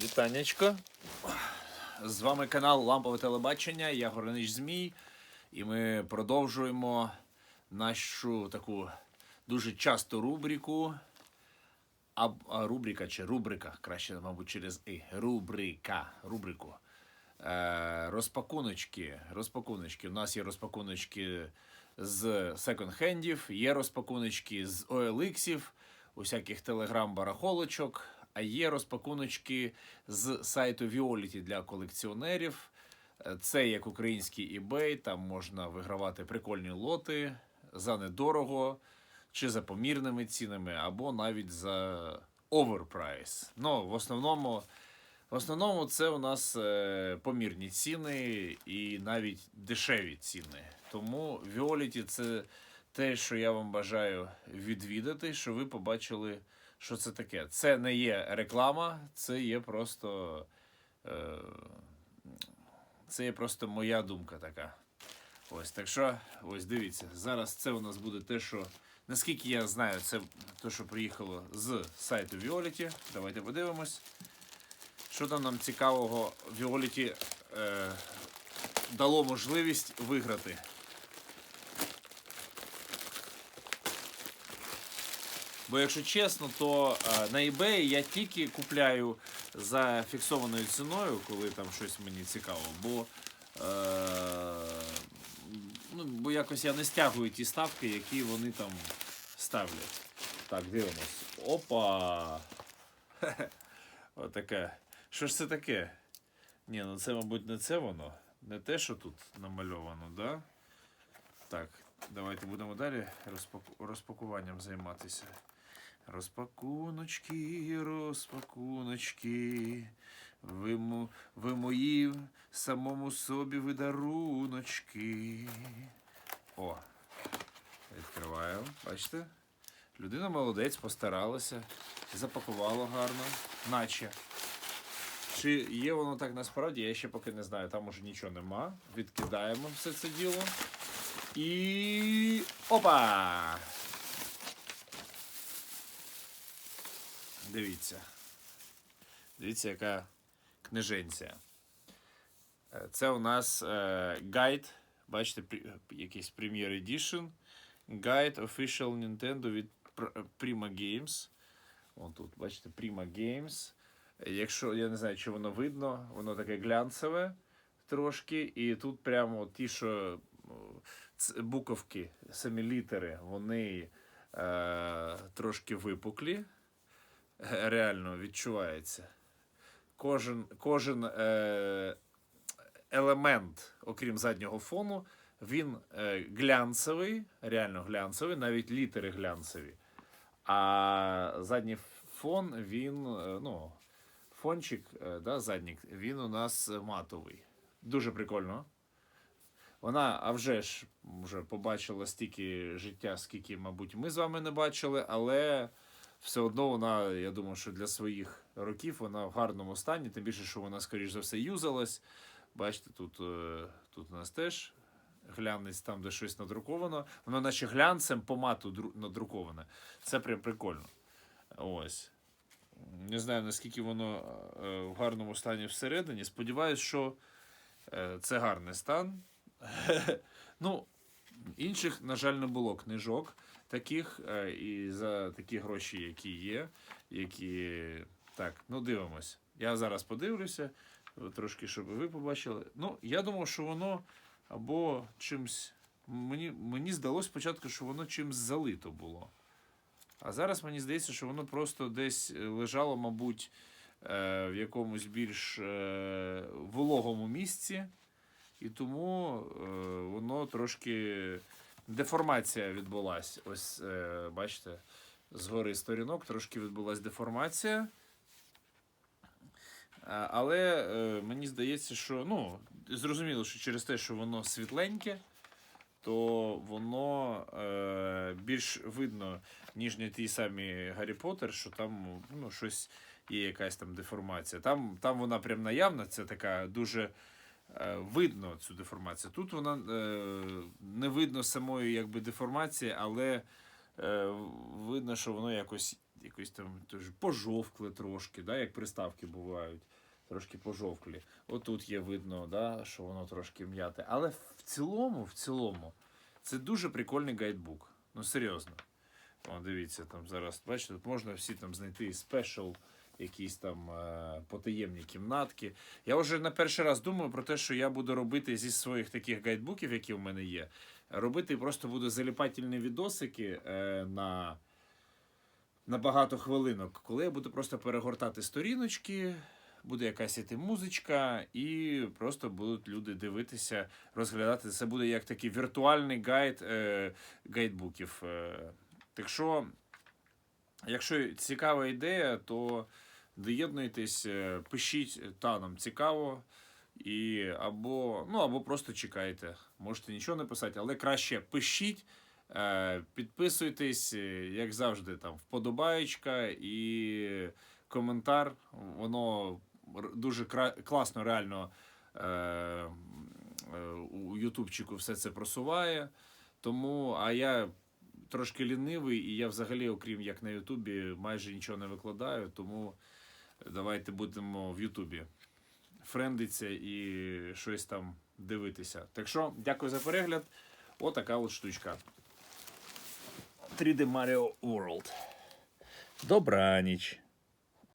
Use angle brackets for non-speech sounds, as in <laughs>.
Вітанечко. З вами канал Лампове телебачення. Я Горинич Змій. І ми продовжуємо нашу таку дуже часту рубрику. А, а рубрика чи рубрика, краще, мабуть, через і. Рубрика. Рубрику. Е, розпакуночки. Розпакуночки. У нас є розпакуночки з секонд-хендів, є розпакуночки з OLX, усяких телеграм-барахолочок, а є розпакуночки з сайту Violet для колекціонерів. Е, Це як український eBay, там можна вигравати прикольні лоти за недорого, чи за помірними цінами, або навіть за оверпрайс. Ну, в основному. В основному це у нас е, помірні ціни і навіть дешеві ціни. Тому Violet це те, що я вам бажаю відвідати, що ви побачили, що це таке. Це не є реклама, це є просто. Е, це є просто моя думка така. Ось так що, ось дивіться, зараз це у нас буде те, що. Наскільки я знаю, це те, що приїхало з сайту Violet. Давайте подивимось. Що там нам цікавого Violet е, дало можливість виграти? Бо якщо чесно, то е, на eBay я тільки купляю за фіксованою ціною, коли там щось мені цікаво, бо, е, ну, бо якось я не стягую ті ставки, які вони там ставлять. Так, дивимось. Опа! <laughs> Отаке. Що ж це таке? Ні, ну це, мабуть, не це воно. Не те, що тут намальовано, да? Так, давайте будемо далі розпаку... розпакуванням займатися. Розпакуночки, розпакуночки. Ви, ви мої самому собі видаруночки. О, відкриваю. Бачите? Людина молодець, постаралася, запакувала гарно, наче. Чи є воно так насправді, я ще поки не знаю, там уже нічого нема. Відкидаємо все це діло. І. Опа! Дивіться. Дивіться, яка книженця. Е, Це у нас е, гайд. Бачите, якийсь Premier Edition. Guide Official Nintendo від Prima Games. Вон тут, бачите, Prima Games. Якщо я не знаю, чи воно видно, воно таке глянцеве трошки. І тут прямо ті, що буковки, самі літери, вони е, трошки випуклі. Е, Реально відчувається. Кожен, кожен е, елемент, окрім заднього фону, він е, глянцевий, реально глянцевий, навіть літери глянцеві. А задній фон, він, е, ну, фончик, е, да, заднік, він у нас матовий. Дуже прикольно. Вона, а вже ж, вже побачила стільки життя, скільки, мабуть, ми з вами не бачили, але все одно вона, я думаю, що для своїх років вона в гарному стані, тим більше, що вона, скоріш за все, юзалась. Бачите, тут, е, тут у нас теж глянець там, де щось надруковано. Воно наче глянцем по мату надруковане. Це прям прикольно. Ось. Не знаю, наскільки воно е, в гарному стані всередині. Сподіваюсь, що е, це гарний стан. <laughs> ну, інших, на жаль, не було книжок таких, е, і за такі гроші, які є, які. Так, ну дивимось. Я зараз подивлюся, трошки, щоб ви побачили. Ну, я думав, що воно або чимсь. Мені, мені здалося спочатку, що воно чимсь залито було. А зараз мені здається, що воно просто десь лежало, мабуть, е, в якомусь більш е, вологому місці, і тому е, воно трошки деформація відбулась. Ось, е, бачите, згори сторінок трошки відбулась деформація. Але е, мені здається, що ну, зрозуміло, що через те, що воно світленьке, то воно е, більш видно, ніж не ті самі Гаррі Поттер, що там ну, щось є якась там деформація. Там, там вона прям наявна, це така дуже е, видно цю деформацію. Тут вона е, не видно самої якби, деформації, але е, видно, що воно якось якось там теж пожовкли трошки, да, як приставки бувають. Трошки пожовклі. Отут є видно, да, що воно трошки м'яте. Але в цілому, в цілому, це дуже прикольний гайдбук. Ну, серйозно. О, дивіться, там зараз, бачите, тут можна всі там знайти і спешл, якісь там е, потаємні кімнатки. Я вже на перший раз думаю про те, що я буду робити зі своїх таких гайдбуків, які в мене є. Робити просто буду заліпательні відосики е, на, на багато хвилинок, коли я буду просто перегортати сторіночки, буде якась іти музичка, і просто будуть люди дивитися, розглядати. Це буде як такий віртуальний гайд е, гайдбуків. Е. Так що, якщо цікава ідея, то доєднуйтесь, е, пишіть, та нам цікаво. І або, ну, або просто чекайте. Можете нічого не писати, але краще пишіть, е, підписуйтесь, е, як завжди, там вподобаєчка і коментар. Воно дуже класно, реально е, е, у Ютубчику все це просуває. Тому, а я трошки лінивий, і я взагалі, окрім як на Ютубі, майже нічого не викладаю. Тому давайте будемо в Ютубі френдиться і щось там дивитися. Так що, дякую за перегляд. Отака от штучка. 3D Mario World. Добраніч.